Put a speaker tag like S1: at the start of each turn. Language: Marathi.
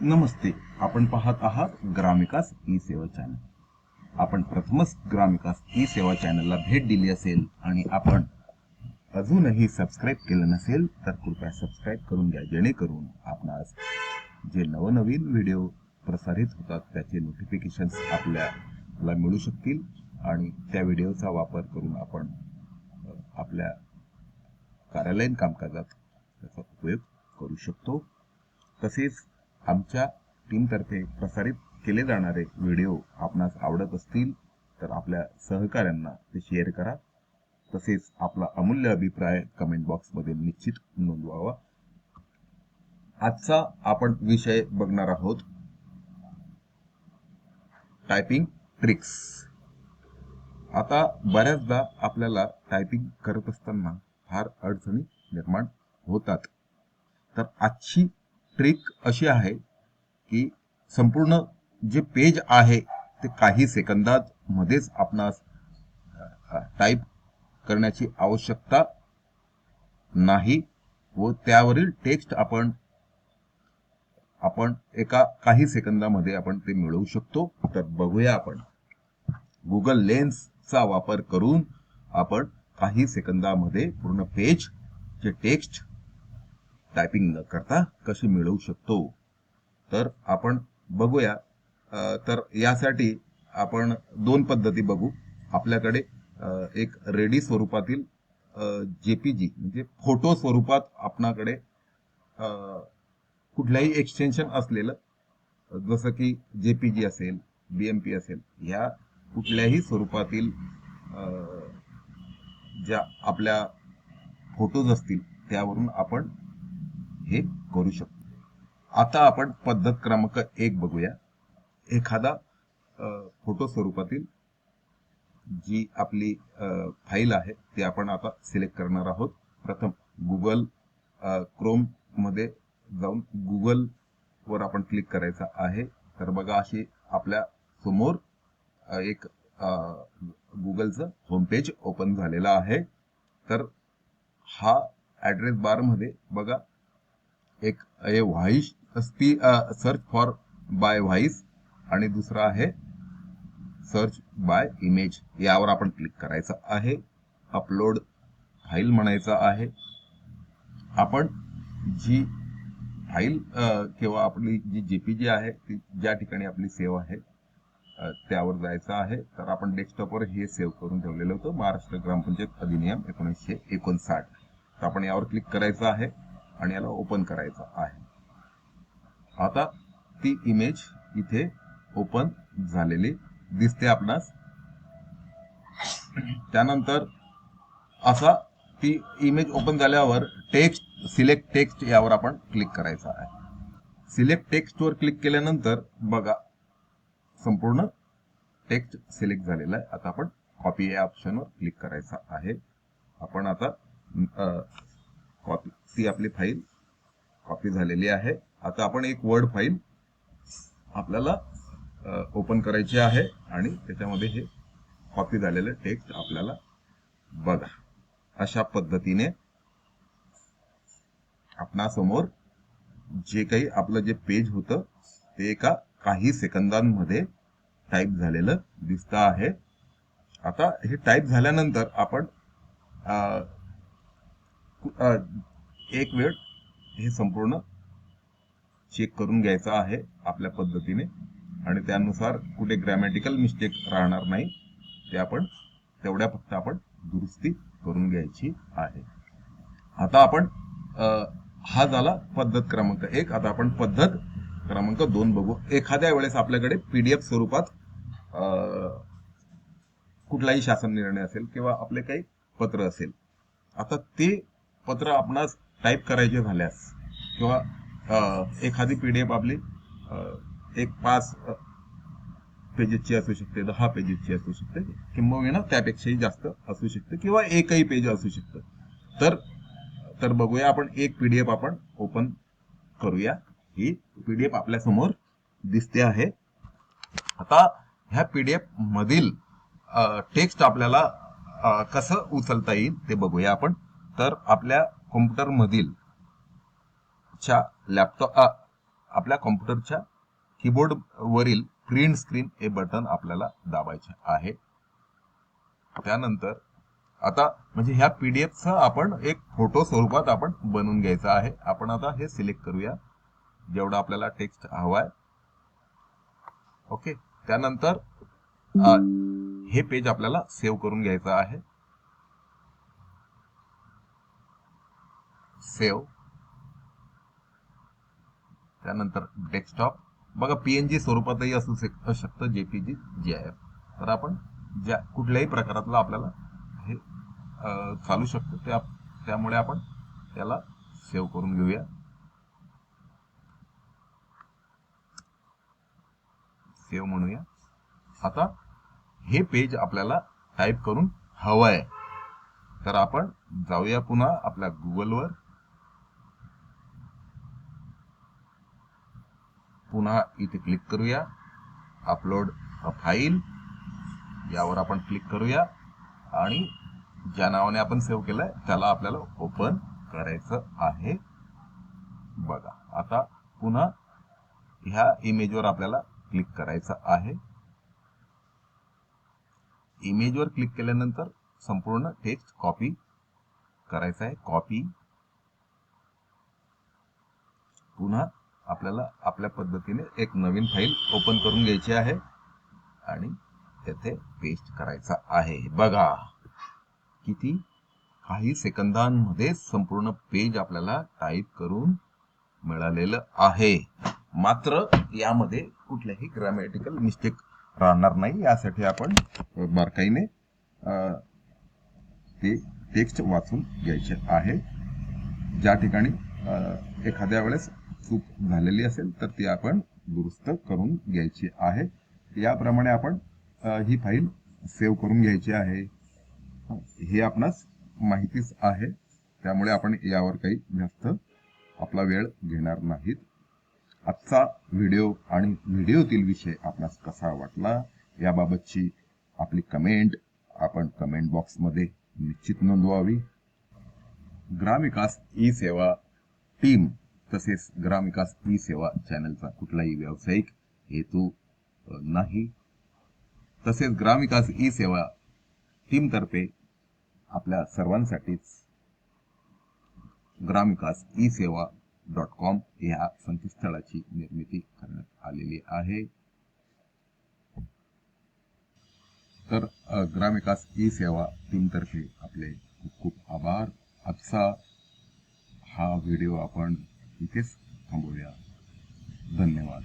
S1: नमस्ते. आपण पाहत आहात ग्रामविकास ई सेवा चॅनल. आपण प्रथमच ग्रामविकास ई सेवा चॅनलला भेट दिली असेल आणि आपण अजूनही सबस्क्राईब केलं नसेल तर कृपया सबस्क्राईब करून घ्या जेणेकरून आपणास जे नवनवीन व्हिडिओ प्रसारित होतात त्याचे नोटिफिकेशन्स आपल्याला मिळू शकतील. आणि त्या व्हिडिओचा वापर करून आपण आपल्या कार्यालयीन कामकाजात त्याचा उपयोग करू शकतो. तसेच आमच्या टीमतर्फे प्रसारित केले जाणारे व्हिडिओ आपणास आवडत असतील तर आपल्या सहकाऱ्यांना ते शेअर करा. तसेच आपला अमूल्य अभिप्राय कमेंट बॉक्समध्ये निश्चित नोंदवावा. आजचा आपण विषय बघणार आहोत. टायपिंग ट्रिक्स आता बऱ्याचदा आपल्याला टायपिंग करत असताना फार अडचणी निर्माण होतात. तर आजची ट्रिक अशी आहे की संपूर्ण जे पेज आहे ते काही सेकंदात मध्येच आपणास टाईप करण्याची आवश्यकता नाही व त्यावरील टेक्स्ट आपण आपण एका काही सेकंदामध्ये आपण ते मिळवू शकतो. तर बघूया आपण. गुगल लेन्सचा वापर करून आपण काही सेकंदामध्ये पूर्ण पेज चे टेक्स्ट टायपिंग न करता कसे मिळवू शकतो? तर आपण बघूया. तर यासाठी आपण दोन पद्धती बघू. आपल्याकडे एक रेडी स्वरूपातील जेपीजी म्हणजे फोटो स्वरूपात आपणाकडे कुठल्याही एक्सटेन्शन असलेलं जसं की जेपीजी असेल बीएमपी असेल ह्या कुठल्याही स्वरूपातील ज्या आपल्या फोटोज असतील त्यावरून आपण हे करू शकतो. आता आपण पद्धत क्रमांक एक बघूया. एखादा फोटो स्वरूपातील जी आपली फाईल आहे ती आपण आता सिलेक्ट करणार आहोत. प्रथम गुगल क्रोममध्ये जाऊन गुगल वर आपण क्लिक करायचं आहे. तर बघा अशी आपल्यासमोर एक गुगलचं होमपेज ओपन झालेलं आहे. तर हा ॲड्रेस बारमध्ये बघा एक ए व्हाईस स्पी सर्च फॉर बाय व्हाईस आणि दुसरा आहे सर्च बाय इमेज यावर आपण क्लिक करायचं आहे. अपलोड फाईल म्हणायचं आहे. आपण जी फाईल किंवा आपली जी जेपीजी आहे ती ज्या ठिकाणी आपली सेव्ह आहे त्यावर जायचं आहे. तर आपण डेस्कटॉपवर हे सेव्ह करून ठेवलेलं होतं. महाराष्ट्र ग्रामपंचायत अधिनियम एकोणीसशे एकोणसाठ. तर आपण यावर क्लिक करायचं आहे. आणि याला ओपन करायचं आहे. आता ती इमेज इथे ओपन झालेली दिसते आपणास. त्यानंतर असा ती इमेज ओपन झाल्यावर टेक्स्ट सिलेक्ट टेक्स्ट यावर आपण क्लिक करायचा आहे. सिलेक्ट टेक्स्टवर क्लिक केल्यानंतर बघा संपूर्ण टेक्स्ट सिलेक्ट झालेला आहे. आता आपण कॉपी या ऑप्शनवर क्लिक करायचा आहे. आपण आता कॉपी ती आपली फाईल कॉपी झालेली आहे. आता आपण एक वर्ड फाईल आपल्याला ओपन करायची आहे आणि त्याच्यामध्ये हे कॉपी झालेलं टेक्स्ट आपल्याला बघा. अशा पद्धतीने आपणासमोर जे काही आपलं जे पेज होतं ते एका काही सेकंदांमध्ये टाईप झालेलं दिसतं आहे. आता हे टाईप झाल्यानंतर आपण एक वेळ हे संपूर्ण चेक करून घ्यायचं आहे आपल्या पद्धतीने. आणि त्यानुसार कुठे ग्रॅमॅटिकल मिस्टेक राहणार नाही ते आपण तेवढ्या फक्त आपण दुरुस्ती करून घ्यायची आहे. आता आपण हा झाला पद्धत क्रमांक एक. आता आपण पद्धत क्रमांक दोन बघू. एखाद्या वेळेस आपल्याकडे पीडीएफ स्वरूपात कुठलाही शासन निर्णय असेल किंवा आपले काही पत्र असेल. आता ते पत्र आपणास टाईप करायचे झाल्यास. किंवा एखादी पी डी एफ आपली एक पाच पेजेसची असू शकते दहा पेजेसची असू शकते किंबहुना त्यापेक्षाही जास्त असू शकते किंवा एकही पेज असू शकतं. तर तर बघूया आपण एक पी डी एफ आपण ओपन करूया. ही पी डी एफ आपल्यासमोर दिसते आहे. आता ह्या पी डी मधील टेक्स्ट आपल्याला कसं उचलता येईल ते बघूया आपण. तर आपल्या कॉम्प्युटर मधील च्या लॅपटॉप आपल्या कॉम्प्युटरच्या कीबोर्ड वरील प्रिंट स्क्रीन हे बटन आपल्याला दाबायचे आहे. त्यानंतर आता म्हणजे ह्या पीडीएफचा आपण एक फोटो स्वरूपात आपण बनवून घ्यायचा आहे. आपण आता हे सिलेक्ट करूया. जेवढा आपल्याला टेक्स्ट हवाय ओके त्यानंतर हे पेज आपल्याला सेव्ह करून घ्यायचं आहे. सेव्ह. त्यानंतर डेस्कटॉप. बघा पीएनजी स्वरूपातही असू शक- शकतं जेपीजी जी आय एफ तर आपण ज्या कुठल्याही प्रकारातलं आपल्याला हे चालू शकतो त्या त्यामुळे आपण त्याला सेव्ह करून घेऊया. सेव्ह म्हणूया. आता हे पेज आपल्याला टाईप करून हवं आहे तर आपण जाऊया पुन्हा आपल्या गुगलवर पुन्हा इथे क्लिक करूया. अपलोड फाईल यावर आपण क्लिक करूया. आणि ज्या नावाने आपण सेव्ह केलंय त्याला आपल्याला ओपन करायचं आहे. बघा आता पुन्हा ह्या इमेजवर आपल्याला क्लिक करायचं आहे. इमेजवर क्लिक केल्यानंतर संपूर्ण टेक्स्ट कॉपी करायचं आहे. कॉपी पुन्हा आपल्याला आपल्या पद्धतीने एक नवीन फाईल ओपन करून घ्यायची आहे आणि तेथे पेस्ट करायचा आहे. बघा किती काही सेकंदांमध्ये संपूर्ण पेज आपल्याला टाईप करून मिळालेलं आहे. मात्र यामध्ये कुठल्याही ग्रॅमॅटिकल मिस्टेक राहणार नाही. यासाठी आपण बारकाईने ते टेक्स्ट वाचून घ्यायचे आहे. ज्या ठिकाणी एखाद्या वेळेस चूक झालेली असेल तर ती आपण दुरुस्त करून घ्यायची आहे. याप्रमाणे आपण ही फाईल सेव्ह करून घ्यायची आहे. हे आपणास माहितीच आहे. त्यामुळे आपण यावर काही जास्त आपला वेळ घेणार नाहीत. आजचा व्हिडिओ आणि व्हिडिओतील विषय आपणास कसा वाटला याबाबतची आपली कमेंट आपण कमेंट बॉक्समध्ये निश्चित नोंदवावी. ग्रामविकास ई सेवा टीम तसेच ग्रामविकास ई सेवा चॅनलचा कुठलाही व्यावसायिक हेतू नाही. तसेच ग्रामविकास ई सेवा टीमतर्फे आपल्या सर्वांसाठीच ग्रामविकास ई सेवा डॉट कॉम ह्या संकेतस्थळाची निर्मिती करण्यात आलेली आहे. तर ग्रामविकास ई सेवा टीमतर्फे आपले खूप खूप आभार. आजचा हा व्हिडिओ आपण इथेच थांबवूया धन्यवाद.